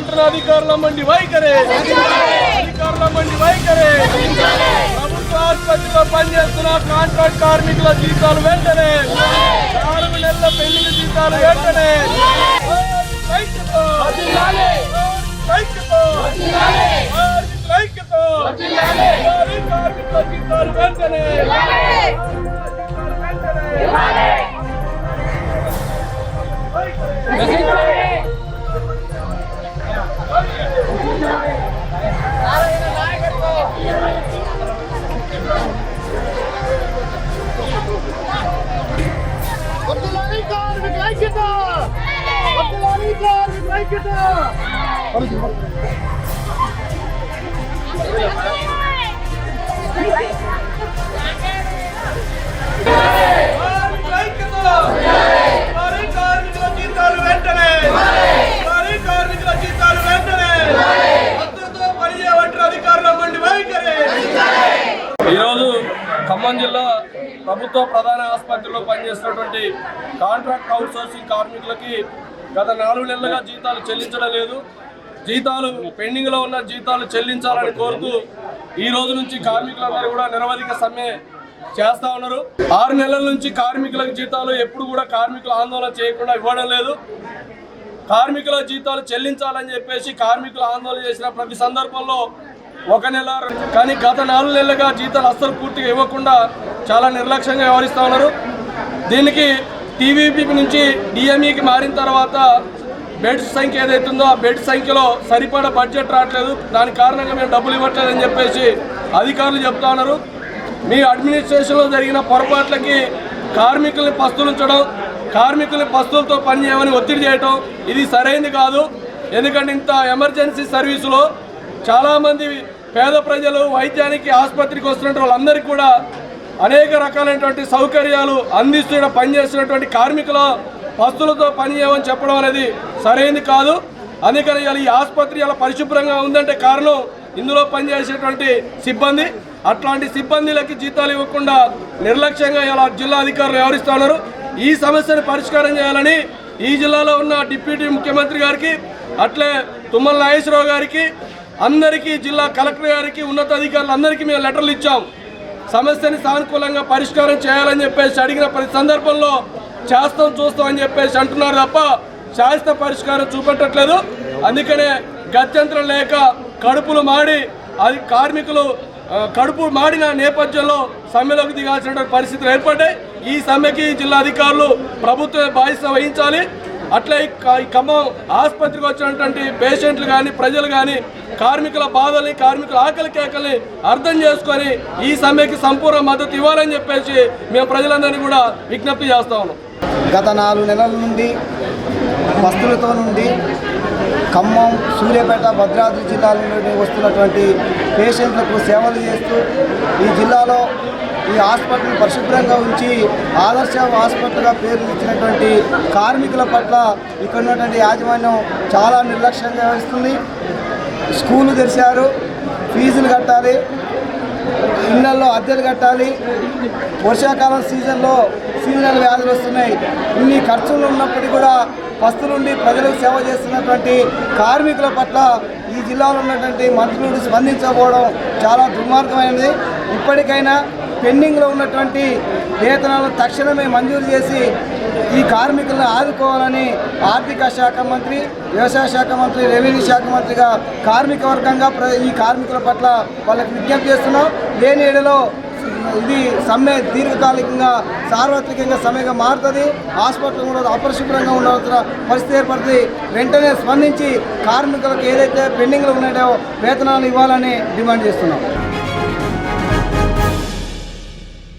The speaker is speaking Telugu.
పనిచేస్తున్న అధికారుల మండి వైఖరే. అధికారుల మండి వైఖరే. ప్రభుత్వ ఆసుపత్రిలో పనిచేస్తున్న కాంట్రాక్ట్ కార్మికుల జీతాలు వెంటనే. నాలుగు నెలల పెళ్ళి జీతాలు వెంటనే. ఈరోజు ఖమ్మం జిల్లా ప్రభుత్వ ప్రధాన ఆసుపత్రిలో పనిచేస్తున్నటువంటి కాంట్రాక్ట్ అవుట్సోర్సింగ్ కార్మికులకి గత నాలుగు నెలలుగా జీతాలు చెల్లించడం లేదు. జీతాలు పెండింగ్లో ఉన్న జీతాలు చెల్లించాలని కోరుతూ ఈ రోజు నుంచి కార్మికులందరూ కూడా నిరవధిక సమ్మె చేస్తా ఉన్నారు. ఆరు నెలల నుంచి కార్మికులకు జీతాలు ఎప్పుడు కూడా కార్మికులు ఆందోళన చేయకుండా ఇవ్వడం లేదు. కార్మికుల జీతాలు చెల్లించాలని చెప్పేసి కార్మికులు ఆందోళన చేసిన ప్రతి సందర్భంలో ఒక నెల కానీ గత నాలుగు నెలలుగా జీతాలు అస్సలు పూర్తిగా ఇవ్వకుండా చాలా నిర్లక్ష్యంగా వ్యవహరిస్తూ ఉన్నారు. దీనికి టీవీపీ నుంచి డిఎంఈకి మారిన తర్వాత బెడ్స్ సంఖ్య ఏదైతుందో ఆ బెడ్ సంఖ్యలో సరిపడా బడ్జెట్ రావట్లేదు. దాని కారణంగా మేము డబ్బులు ఇవ్వట్లేదని చెప్పేసి అధికారులు చెప్తా ఉన్నారు. మీ అడ్మినిస్ట్రేషన్లో జరిగిన పొరపాట్లకి కార్మికుల్ని పస్తులుంచడం కార్మికుల్ని పస్తులతో పని చేయమని ఒత్తిడి చేయటం ఇది సరైనది కాదు. ఎందుకంటే ఇంత ఎమర్జెన్సీ సర్వీసులో చాలామంది పేద ప్రజలు వైద్యానికి ఆసుపత్రికి వస్తున్న వాళ్ళందరికీ కూడా అనేక రకాలైనటువంటి సౌకర్యాలు అందిస్తున్న పనిచేస్తున్నటువంటి కార్మికుల పస్తులతో పని చేయమని చెప్పడం అనేది సరైనది కాదు. అందుకని ఈ ఆసుపత్రి అలా పరిశుభ్రంగా ఉందంటే కారణం ఇందులో పనిచేసేటువంటి సిబ్బంది. అట్లాంటి సిబ్బందిలకి జీతాలు ఇవ్వకుండా నిర్లక్ష్యంగా ఇలా జిల్లా అధికారులు వ్యవహరిస్తూ ఉన్నారు. ఈ సమస్యను పరిష్కారం చేయాలని ఈ జిల్లాలో ఉన్న డిప్యూటీ ముఖ్యమంత్రి గారికి అట్లే తుమ్మల నాగేశ్వరరావు గారికి అందరికీ జిల్లా కలెక్టర్ గారికి ఉన్నతాధికారులు అందరికీ మేము లెటర్లు ఇచ్చాం. సమస్యని సానుకూలంగా పరిష్కారం చేయాలని చెప్పేసి అడిగిన ప్రతి సందర్భంలో చేస్తాం చూస్తాం అని చెప్పేసి అంటున్నారు తప్ప శాశ్వత పరిష్కారం చూపెట్టట్లేదు. అందుకనే గత్యంతరం లేక కడుపులు మాడి అది కార్మికులు కడుపు మాడిన నేపథ్యంలో సమ్మెలోకి దిగాల్సిన పరిస్థితులు ఏర్పడ్డాయి. ఈ సమ్మెకి జిల్లా అధికారులు ప్రభుత్వమే బాధ్యత వహించాలి. అట్లా ఈ ఈ ఖమ్మం ఆసుపత్రికి వచ్చినటువంటి పేషెంట్లు కానీ ప్రజలు కానీ కార్మికుల బాధల్ని కార్మికుల ఆకలి కేకల్ని అర్థం చేసుకొని ఈ సమ్మెకి సంపూర్ణ మద్దతు ఇవ్వాలని చెప్పేసి మేము ప్రజలందరినీ కూడా విజ్ఞప్తి చేస్తా ఉన్నాం. గత నాలుగు నెలల నుండి వస్తువులతో నుండి ఖమ్మం సూర్యాపేట భద్రాద్రి జిల్లాల నుండి వస్తున్నటువంటి పేషెంట్లకు సేవలు చేస్తూ ఈ జిల్లాలో ఈ హాస్పిటల్ పరిశుభ్రంగా ఉంచి ఆదర్శ హాస్పిటల్గా పేరు ఇచ్చినటువంటి కార్మికుల పట్ల ఇక్కడ ఉన్నటువంటి యాజమాన్యం చాలా నిర్లక్ష్యంగా వ్యవహరిస్తుంది. స్కూలు తెరిచారు ఫీజులు కట్టాలి ఇళ్ళలో అద్దెలు కట్టాలి. వర్షాకాలం సీజన్లో సీజనల్ వ్యాధులు వస్తున్నాయి. ఇన్ని ఖర్చులు ఉన్నప్పటికీ కూడా పస్తులుండి ప్రజలకు సేవ చేస్తున్నటువంటి కార్మికుల పట్ల ఈ జిల్లాలో ఉన్నటువంటి మంత్రులు స్పందించకపోవడం చాలా దుర్మార్గమైనది. ఇప్పటికైనా పెండింగ్లో ఉన్నటువంటి వేతనాలను తక్షణమే మంజూరు చేసి ఈ కార్మికులను ఆదుకోవాలని ఆర్థిక శాఖ మంత్రి వ్యవసాయ శాఖ మంత్రి రెవెన్యూ శాఖ మంత్రిగా కార్మిక వర్గంగా ప్ర- ఈ కార్మికుల పట్ల వాళ్ళకి విజ్ఞప్తి చేస్తున్నాం. లేని ఏడులో ఇది సమ్మె దీర్ఘకాలికంగా సార్వత్రికంగా సమ్మెగా మారుతుంది. హాస్పిటల్ కూడా అపరిశుభ్రంగా ఉండవలసిన పరిస్థితి ఏర్పడుతుంది. వెంటనే స్పందించి కార్మికులకు ఏదైతే పెండింగ్లో ఉన్నాయో వేతనాలు ఇవ్వాలని డిమాండ్ చేస్తున్నాం.